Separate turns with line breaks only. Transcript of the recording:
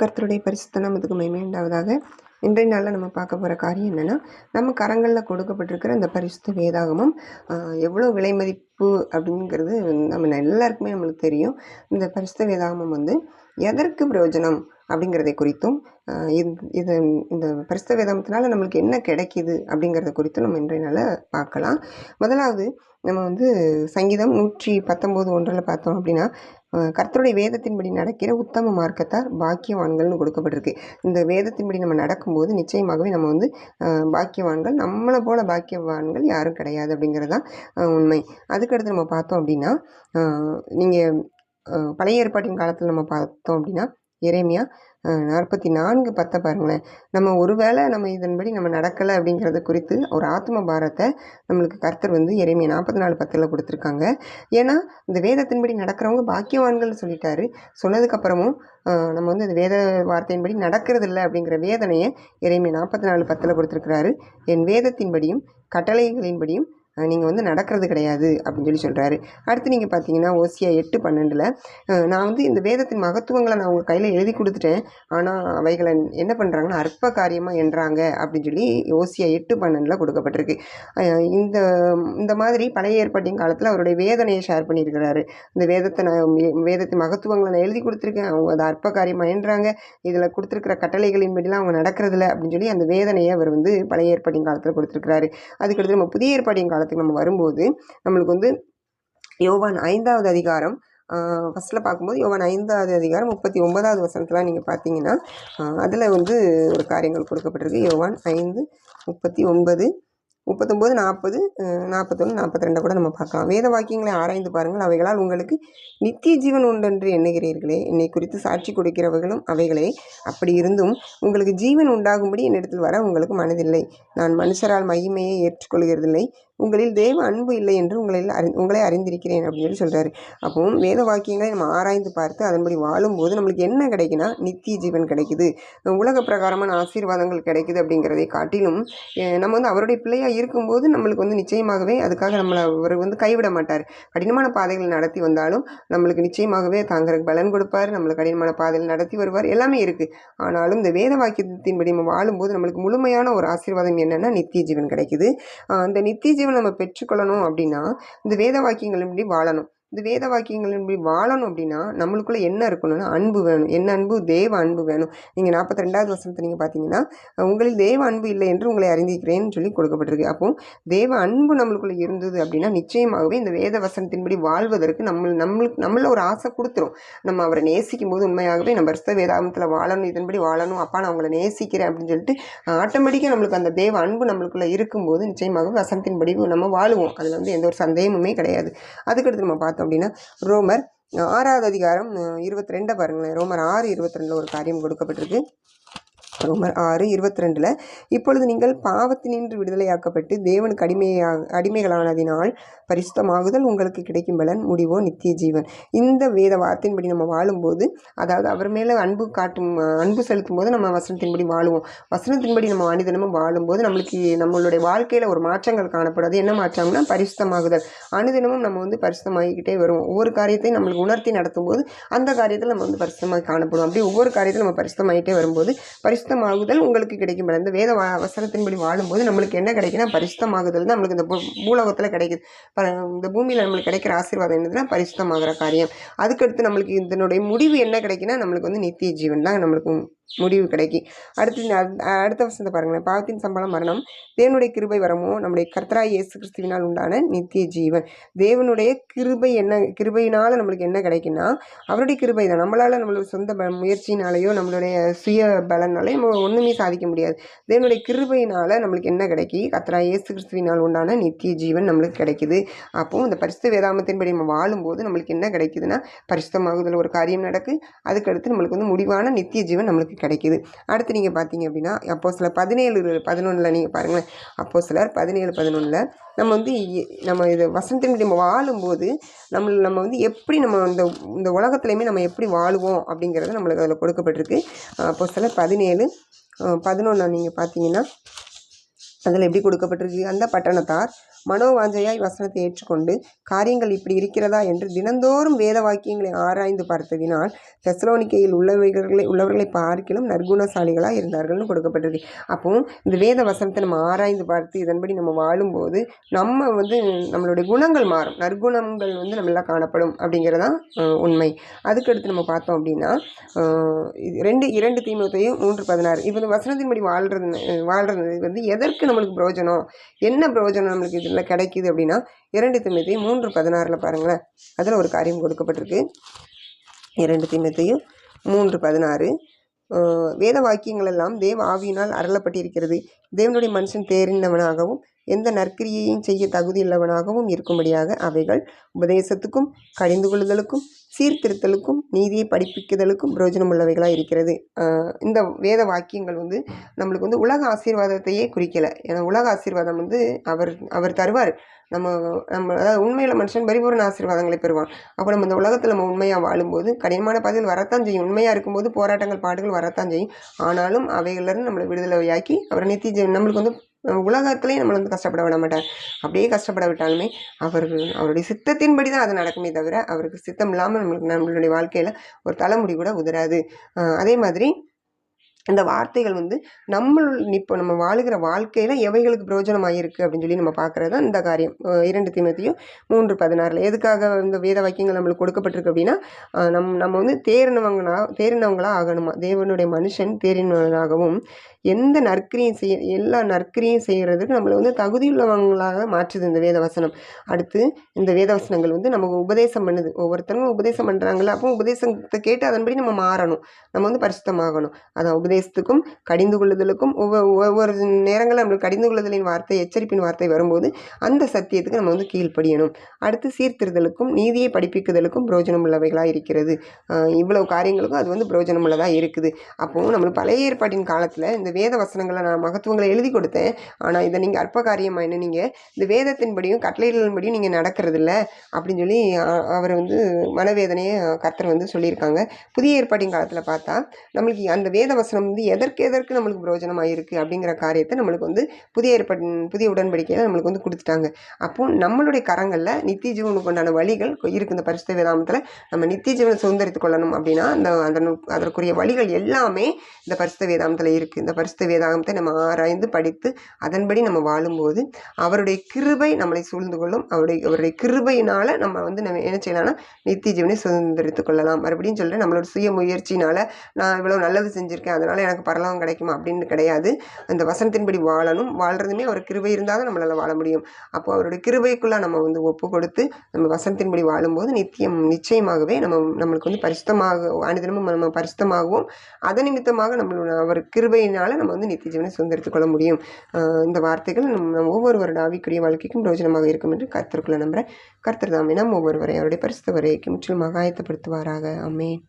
கர்த்தருடைய பரிசுத்த நமதுக்கு மகிமை இன்றைய நாளில் நம்ம பார்க்க போகிற காரியம் என்னென்னா நம்ம கரங்களில் கொடுக்கப்பட்டிருக்கிற இந்த பரிசுத்த வேதாகமம் எவ்வளோ விலை மதிப்பு அப்படிங்கிறது நம்ம எல்லாருக்குமே நம்மளுக்கு தெரியும். இந்த பரிசுத்த வேதாகமம் வந்து எதற்கு பிரயோஜனம் அப்படிங்கிறதை குறித்தும் இது இந்த பரிசுத்த வேதாகத்தினால நம்மளுக்கு என்ன கிடைக்கிது அப்படிங்கிறத குறித்தும் நம்ம இன்றைய நாளில் பார்க்கலாம். முதலாவது நம்ம வந்து சங்கீதம் நூற்றி பத்தொம்போது ஒன்றில் பார்த்தோம் அப்படின்னா கர்த்தருடைய வேதத்தின்படி நடக்கிற உத்தம மார்க்கத்தார் பாக்கியவான்கள்னு கொடுக்கப்பட்டிருக்கு. இந்த வேதத்தின்படி நம்ம நடக்கும்போது நிச்சயமாகவே நம்ம வந்து பாக்கியவான்கள் நம்மளை போல பாக்கியவான்கள் யாரும் கிடையாது அப்படிங்கிறது தான் உண்மை. அதுக்கடுத்து நம்ம பார்த்தோம் அப்படின்னா நீங்கள் பழைய ஏற்பாட்டின் காலத்தில் நம்ம பார்த்தோம் அப்படின்னா இறைமையா நாற்பத்தி நான்கு பத்தை பாருங்களேன். நம்ம ஒருவேளை நம்ம இதன்படி நம்ம நடக்கலை அப்படிங்கிறத குறித்து ஒரு ஆத்ம பாரத்தை நம்மளுக்கு கர்த்தர் வந்து இறைமையை நாற்பத்தி நாலு பத்தில் கொடுத்துருக்காங்க. ஏன்னா இந்த வேதத்தின்படி நடக்கிறவங்க பாக்கியவான்கள்னு சொல்லிட்டாரு. சொன்னதுக்கப்புறமும் நம்ம வந்து அந்த வேத வார்த்தையின்படி நடக்கிறது இல்லை அப்படிங்கிற வேதனையை இறைமை நாற்பத்தி நாலு பத்தில் கொடுத்துருக்கிறாரு. என் வேதத்தின்படியும் கட்டளைகளின்படியும் நீங்கள் வந்து நடக்கிறது கிடையாது அப்படின்னு சொல்லி சொல்கிறாரு அடுத்து நீங்கள் பார்த்தீங்கன்னா ஓசியா எட்டு பன்னெண்டில் நான் வந்து இந்த வேதத்தின் மகத்துவங்களை நான் உங்கள் கையில் எழுதி கொடுத்துட்டேன். ஆனால் அவைகளை என்ன பண்ணுறாங்கன்னா அற்ப காரியமாக என்றாங்க அப்படின்னு சொல்லி ஓசியா எட்டு பன்னெண்டில் கொடுக்கப்பட்டிருக்கு. இந்த இந்த மாதிரி பழைய ஏற்பாட்டின் காலத்தில் அவருடைய வேதனையை ஷேர் பண்ணியிருக்கிறாரு. இந்த வேதத்தை நான் வேதத்தின் மகத்துவங்களை நான் எழுதி கொடுத்துருக்கேன். அவங்க அதை அற்ப காரியமாக என்றாங்க. இதில் கொடுத்துருக்கிற கட்டளைகளின்படிலாம் அவங்க நடக்கிறதில்ல அப்படின்னு சொல்லி அந்த வேதனையை அவர் வந்து பழைய ஏற்பாட்டின் காலத்தில் கொடுத்துருக்கிறாரு. அதுக்கடுத்து நம்ம புதிய ஏற்பாட்டின் காலத்துக்கு நம்ம வரும்போது நம்மளுக்கு வந்து யோவான் ஐந்தாவது அதிகாரம் ஃபஸ்ட்டில் பார்க்கும்போது யோவான் ஐந்தாவது அதிகாரம் முப்பத்தி ஒன்பதாவது வசனத்தில் நீங்கள் பார்த்தீங்கன்னா அதில் வந்து ஒரு காரியங்கள் கொடுக்கப்பட்டிருக்கு. யோவான் ஐந்து முப்பத்தி ஒன்பது முப்பத்தொம்போது நாற்பது நாற்பத்தொன்று நாற்பத்தி ரெண்டை கூட நம்ம பார்க்கலாம். வேத வாக்கியங்களை ஆராய்ந்து பாருங்கள். அவைகளால் உங்களுக்கு நித்திய ஜீவன் உண்டென்று எண்ணுகிறீர்களே. என்னை குறித்து சாட்சி கொடுக்கிறவர்களும் அவைகளே. அப்படி இருந்தும் உங்களுக்கு ஜீவன் உண்டாகும்படி என்னிடத்தில் வர உங்களுக்கு மனதில்லை. நான் மனுஷரால் மகிமையை ஏற்றுக்கொள்கிறதில்லை. உங்களில் தேவ அன்பு இல்லை என்று உங்களில் அறி உங்களை அறிந்திருக்கிறேன் அப்படின்னு சொல்லி சொல்கிறாரு அப்போவும் வேத வாக்கியங்களை நம்ம ஆராய்ந்து பார்த்து அதன்படி வாழும்போது நம்மளுக்கு என்ன கிடைக்குன்னா நித்திய ஜீவன் கிடைக்குது. உலக பிரகாரமான ஆசீர்வாதங்கள் கிடைக்குது அப்படிங்கிறதை காட்டிலும் நம்ம வந்து அவருடைய பிள்ளையாக இருக்கும்போது நம்மளுக்கு வந்து நிச்சயமாகவே அதுக்காக நம்மளை அவர் வந்து கைவிட மாட்டார். கடினமான பாதைகள் நடத்தி வந்தாலும் நம்மளுக்கு நிச்சயமாகவே தாங்கிறதுக்கு பலன் கொடுப்பார். நம்மளை கடினமான பாதையில் நடத்தி வருவார். எல்லாமே இருக்குது ஆனாலும் இந்த வேத வாக்கியத்தின்படி நம்ம வாழும்போது நம்மளுக்கு முழுமையான ஒரு ஆசீர்வாதம் என்னென்னா நித்திய ஜீவன் கிடைக்குது. அந்த நித்திய ஜீவன் நம்ம பெற்றுக்கொள்ளணும் அப்படின்னா இந்த வேத வாக்கியங்களின்படி வாழணும். இந்த வேத வாக்கியங்களின்படி வாழணும் அப்படின்னா நம்மளுக்குள்ள என்ன இருக்கணும்னா அன்பு வேணும். என்ன அன்பு? தேவ அன்பு வேணும். நீங்கள் நாற்பத்தி ரெண்டாவது வசனத்தை நீங்கள் பார்த்தீங்கன்னா உங்களில் தேவ அன்பு இல்லை என்று உங்களை அறிந்திருக்கிறேன்னு சொல்லி கொடுக்கப்பட்டிருக்கு. அப்போ தேவ அன்பு நம்மளுக்குள்ள இருந்தது அப்படின்னா நிச்சயமாகவே இந்த வேத வசனத்தின்படி வாழ்வதற்கு நம்ம நம்மளுக்கு நம்மள ஒரு ஆசை கொடுத்துரும். நம்ம அவரை நேசிக்கும் போது உண்மையாகவே நம்ம பரிசுத்த வேதாமத்தில் வாழணும் இதன்படி வாழணும். அப்பா நான் அவங்களை நேசிக்கிறேன் அப்படின்னு சொல்லிட்டு ஆட்டோமேட்டிக்காக நம்மளுக்கு அந்த தேவ அன்பு நம்மளுக்குள்ள இருக்கும்போது நிச்சயமாகவே வசனத்தின்படி நம்ம வாழுவோம். அதில் வந்து எந்த ஒரு சந்தேகமுமே கிடையாது. அதுக்கடுத்து நம்ம பார்த்தோம் அப்படின்னா ரோமர் ஆறாவது அதிகாரம் இருபத்தி ரெண்டை பாருங்களேன். ரோமர் ஆறு இருபத்தி ரெண்டில் ஒரு காரியம் கொடுக்கப்பட்டிருக்கு. ரோமர் ஆறு இருபத்தி ரெண்டில் இப்பொழுது நீங்கள் பாவத்தினின்று விடுதலையாக்கப்பட்டு தேவன் கடிமையாக அடிமைகளானதினால் பரிசுத்தமாகுதல் உங்களுக்கு கிடைக்கும் பலன் முடிவோ நித்திய ஜீவன். இந்த வேத வார்த்தையின்படி நம்ம வாழும்போது அதாவது அவர் மேலே அன்பு காட்டும் அன்பு செலுத்தும் போது நம்ம வசனத்தின்படி வாழுவோம். வசனத்தின்படி நம்ம அனுதினமும் வாழும்போது நம்மளுக்கு நம்மளுடைய வாழ்க்கையில் ஒரு மாற்றங்கள் காணப்படும் அது என்ன மாற்றம்னா பரிசுத்தமாகுதல். அனுதினமும் நம்ம வந்து பரிசுத்தமாகிக்கிட்டே வருவோம். ஒவ்வொரு காரியத்தையும் நம்மளுக்கு உணர்த்தி நடத்தும் போது அந்த காரியத்தில் நம்ம வந்து பரிசுத்தமாக காணப்படும் அப்படி ஒவ்வொரு காரியத்தில் நம்ம பரிசுத்தமாகிட்டே வரும்போது பரிசு பரிசுத்தமாகுதல் உங்களுக்கு கிடைக்கும் பலன். இந்த வேத வா வசனத்தின்படி வாழும்போது நம்மளுக்கு என்ன கிடைக்குன்னா பரிசுத்தமாகுதல் தான் நம்மளுக்கு இந்த பூலோகத்தில் கிடைக்குது இந்த பூமியில் நம்மளுக்கு கிடைக்கிற ஆசீர்வாதம் என்னதுன்னா பரிசுத்தமாகிற காரியம் அதுக்கடுத்து நம்மளுக்கு இதனுடைய முடிவு என்ன கிடைக்குன்னா நம்மளுக்கு வந்து நித்திய ஜீவன் தான் நம்மளுக்கு முடிவு கிடைக்கும் அடுத்து அடுத்த வசந்த பாருங்களேன். பாவத்தின் சம்பளம் மரணம். தேவனுடைய கிருபை வரமோ நம்முடைய கர்த்தராய் இயேசு கிறிஸ்துவினால் உண்டான நித்திய ஜீவன். தேவனுடைய கிருபை என்ன கிருபையினால் நம்மளுக்கு என்ன கிடைக்குன்னா அவருடைய கிருபை தான். நம்மளால் நம்மளோட சொந்த ப முயற்சினாலேயோ நம்மளுடைய சுய பலனாலேயோ நம்ம ஒன்றுமே சாதிக்க முடியாது. தேவனுடைய கிருபையினால் நம்மளுக்கு என்ன கிடைக்கி கர்த்தராய் இயேசு கிறிஸ்துவினால் உண்டான நித்திய ஜீவன் நம்மளுக்கு கிடைக்குது. அப்போது இந்த பரிசுத்த வேதாமத்தின்படி நம்ம வாழும்போது நம்மளுக்கு என்ன கிடைக்குதுன்னா பரிசுத்தமாகுதல் ஒரு காரியம் நடக்கு. அதுக்கடுத்து நம்மளுக்கு வந்து முடிவான நித்திய ஜீவன் நம்மளுக்கு கிடைக்குது. அடுத்து நீங்கள் பார்த்தீங்க அப்படின்னா அப்போ சில பதினேழு பதினொன்றில் நீங்கள் பாருங்களேன். அப்போ சிலர் பதினேழு பதினொன்றில் நம்ம வந்து நம்ம இது வசனத்தின்படி நம்ம வாழும்போது நம்ம நம்ம வந்து எப்படி நம்ம இந்த இந்த உலகத்துலையுமே நம்ம எப்படி வாழுவோம் அப்படிங்கிறது நம்மளுக்கு அதில் கொடுக்கப்பட்டிருக்கு. அப்போ சில பதினேழு பதினொன்று நீங்கள் பார்த்தீங்கன்னா அதில் எப்படி கொடுக்கப்பட்டிருக்கு? அந்த பட்டணத்தார் மனோவாஞ்சையாய் வசனத்தை ஏற்றுக்கொண்டு காரியங்கள் இப்படி இருக்கிறதா? என்று தினந்தோறும் வேத வாக்கியங்களை ஆராய்ந்து பார்த்ததினால் தெசலோனிக்கையில் உள்ளவர்களை உள்ளவர்களை பார்க்கிலும் நற்குணசாலிகளாக இருந்தார்கள்னு கொடுக்கப்பட்டது அப்போ இந்த வேத வசனத்தை நம்ம ஆராய்ந்து பார்த்து இதன்படி நம்ம வாழும்போது நம்ம வந்து நம்மளுடைய குணங்கள் மாறும். நற்குணங்கள் வந்து நம்மளால் காணப்படும் அப்படிங்கிறதான் உண்மை. அதுக்கடுத்து நம்ம பார்த்தோம் அப்படின்னா இது ரெண்டு இரண்டு தீமத்தையும் மூன்று பதினாறு. இப்போ இந்த வசனத்தின்படி வாழ்றது வாழ்கிறது வாழ்றது வந்து எதற்கு நம்மளுக்கு பிரயோஜனம்? என்ன பிரயோஜனம் நம்மளுக்கு? இதில் கிடைக்குது அப்படின்னா இரண்டு தீமத்தையும் மூன்று பதினாறில் பாருங்களேன். அதில் ஒரு காரியம் கொடுக்கப்பட்டிருக்கு. இரண்டு திமுத்தையும் மூன்று பதினாறு. வேத வாக்கியங்கள் எல்லாம் தேவ ஆவியினால் அருளப்பட்டிருக்கிறது. தேவனுடைய மனுஷன் தேறினவனாகவும் எந்த நற்கிரியையும் செய்ய தகுதியுள்ளவனாகவும் இருக்கும்படியாக அவைகள் உபதேசத்துக்கும் கடிந்து கொள்ளுதலுக்கும் சீர்திருத்தலுக்கும் நீதியை படிப்பிக்குதலுக்கும் பிரயோஜனம் உள்ளவைகளாக இருக்கிறது. இந்த வேத வாக்கியங்கள் வந்து நம்மளுக்கு வந்து உலக ஆசீர்வாதத்தையே குறிக்கலை. ஏன்னா உலக ஆசீர்வாதம் வந்து அவர் அவர் தருவார். நம்ம நம்ம அதாவது உண்மையில் மனுஷன் பரிபூர்ண ஆசீர்வாதங்களை பெறுவான். அப்போ நம்ம இந்த உலகத்தில் நம்ம உண்மையாக வாழும்போது கடினமான பதில் வரத்தான் செய்யும். உண்மையாக இருக்கும்போது போராட்டங்கள் பாடுகள் வரத்தான் செய்யும். ஆனாலும் அவைகளிலிருந்து நம்மளை விடுதலையாக்கி அவரை நித்திய நம்மளுக்கு வந்து உலகத்துலேயும் நம்மளை வந்து கஷ்டப்பட விட மாட்டார். அப்படியே கஷ்டப்பட விட்டாலுமே அவர் அவருடைய சித்தத்தின்படி தான் அது நடக்குமே தவிர அவருக்கு சித்தம் இல்லாமல் நம்மளுக்கு நம்மளுடைய வாழ்க்கையில் ஒரு தலைமுடி கூட உதராது அதே மாதிரி இந்த வார்த்தைகள் வந்து நம்ம இப்போ நம்ம வாழுகிற வாழ்க்கையில் எவைகளுக்கு பிரயோஜனமாக இருக்குது அப்படின்னு சொல்லி நம்ம பார்க்குறது தான் இந்த காரியம். இரண்டு திமத்தையும் மூன்று பதினாறில் எதுக்காக இந்த வேத வாக்கியங்கள் நம்மளுக்கு கொடுக்கப்பட்டிருக்கு அப்படின்னா நம் நம்ம வந்து தேறினவங்களா தேறினவங்களாக ஆகணுமா? தேவனுடைய மனுஷன் தேறினவனாகவும் எந்த நற்கிரியும் செய்ய எல்லா நற்கிரியும் செய்கிறதுக்கு நம்மளை வந்து தகுதியுள்ளவங்களாக மாற்றுது இந்த வேதவசனம். அடுத்து இந்த வேத வசனங்கள் வந்து நமக்கு உபதேசம் பண்ணுது. ஒவ்வொருத்தரும் உபதேசம் பண்ணுறாங்களா அப்போ உபதேசத்தை கேட்டு அதன்படி நம்ம மாறணும். நம்ம வந்து பரிசுத்தமாகணும். அதான் உபதேசத்துக்கும் கடிந்து கொள்ளுதலுக்கும் ஒவ்வொரு ஒவ்வொரு நேரங்களில் நம்மளுக்கு கடிந்து கொள்ளுதலின் வார்த்தை எச்சரிப்பின் வார்த்தை வரும்போது அந்த சத்தியத்துக்கு நம்ம வந்து கீழ்ப்படியணும். அடுத்து சீர்திருதலுக்கும் நீதியை படிப்பிக்குதலுக்கும் பிரயோஜனம் உள்ளவைகளாக இருக்கிறது. இவ்வளவு காரியங்களுக்கும் அது வந்து பிரயோஜனம் உள்ளதாக இருக்குது. அப்போது நம்மளுக்கு பழைய ஏற்பாட்டின் காலத்தில் இந்த வேத வசனங்களை நான் மகத்துவங்களை எழுதி கொடுத்தேன். ஆனால் இதை நீங்கள் அற்ப காரியமாக நீங்கள் இந்த வேதத்தின்படியும் கட்டளைகளின்படியும் நீங்கள் நடக்கிறதில்ல அப்படின்னு சொல்லி அவர் வந்து மனவேதனையை கர்த்தர் வந்து சொல்லியிருக்காங்க. புதிய ஏற்பாட்டின் காலத்தில் பார்த்தா நம்மளுக்கு அந்த வேத வசனம் வந்து எதற்கு எதற்கு நம்மளுக்கு பிரயோஜனமாக இருக்குது அப்படிங்கிற காரியத்தை நம்மளுக்கு வந்து புதிய ஏற்பாட்டின் புதிய உடன்படிக்கையில் நம்மளுக்கு வந்து கொடுத்துட்டாங்க. அப்போ நம்மளுடைய கரங்களில் நித்திய ஜீவனுக்கு உண்டான வழிகள் இருக்குது இந்த பரிசுத்த வேதாமத்தில் நம்ம நித்திய ஜீவனை சுதந்திரித்துக் கொள்ளணும் அப்படின்னா அந்த அதன் அதற்குரிய வழிகள் எல்லாமே இந்த பரிசுத்த வேதாமத்தில் இருக்குது இந்த பரிசுத்த வேதாகமத்தை நம்ம ஆராய்ந்து படித்து அதன்படி நம்ம வாழும்போது அவருடைய கிருபை நம்மளை சூழ்ந்து கொள்ளும். அவருடைய அவருடைய கிருபையினால் நம்ம வந்து நம்ம என்ன செய்யலாம்னா நித்திய ஜீவனை சுதந்திரித்துக் கொள்ளலாம். மறுபடியும் சொல்கிறேன் நம்மளோட சுய முயற்சினால் நான் இவ்வளோ நல்லது செஞ்சுருக்கேன் அதனால் எனக்கு பரலோகம் கிடைக்குமா அப்படின்னு கிடையாது. அந்த வசனத்தின்படி வாழணும். வாழ்கிறதுமே அவர் கிருபை இருந்தால் தான் நம்மளால் வாழ முடியும். அப்போ அவருடைய கிருபைக்குள்ளே நம்ம வந்து ஒப்பு கொடுத்து நம்ம வசனத்தின்படி வாழும்போது நித்தியம் நிச்சயமாகவே நம்ம நம்மளுக்கு வந்து பரிசுத்தமாக அனுதினமும் நம்ம பரிசுத்தமாகவும். அதன் நிமித்தமாக நம்மளோட அவர் கிருபையினால் நம்ம வந்து நித்திய ஜீவனை சுதந்திரித்துக் கொள்ள முடியும் இந்த வார்த்தைகள் நம் நம்ம ஒவ்வொருவரோட ஆவிக்குரிய வாழ்க்கைக்கும் பிரயோஜனமாக இருக்கும் என்று கர்த்தருக்குள்ள நம்புகிறேன் கர்த்தர் தாமே நம் ஒவ்வொருவரை அவருடைய பரிசுத்த வரைக்கும் முற்றிலுமாக ஆயத்தப்படுத்துவாராக ஆமென்.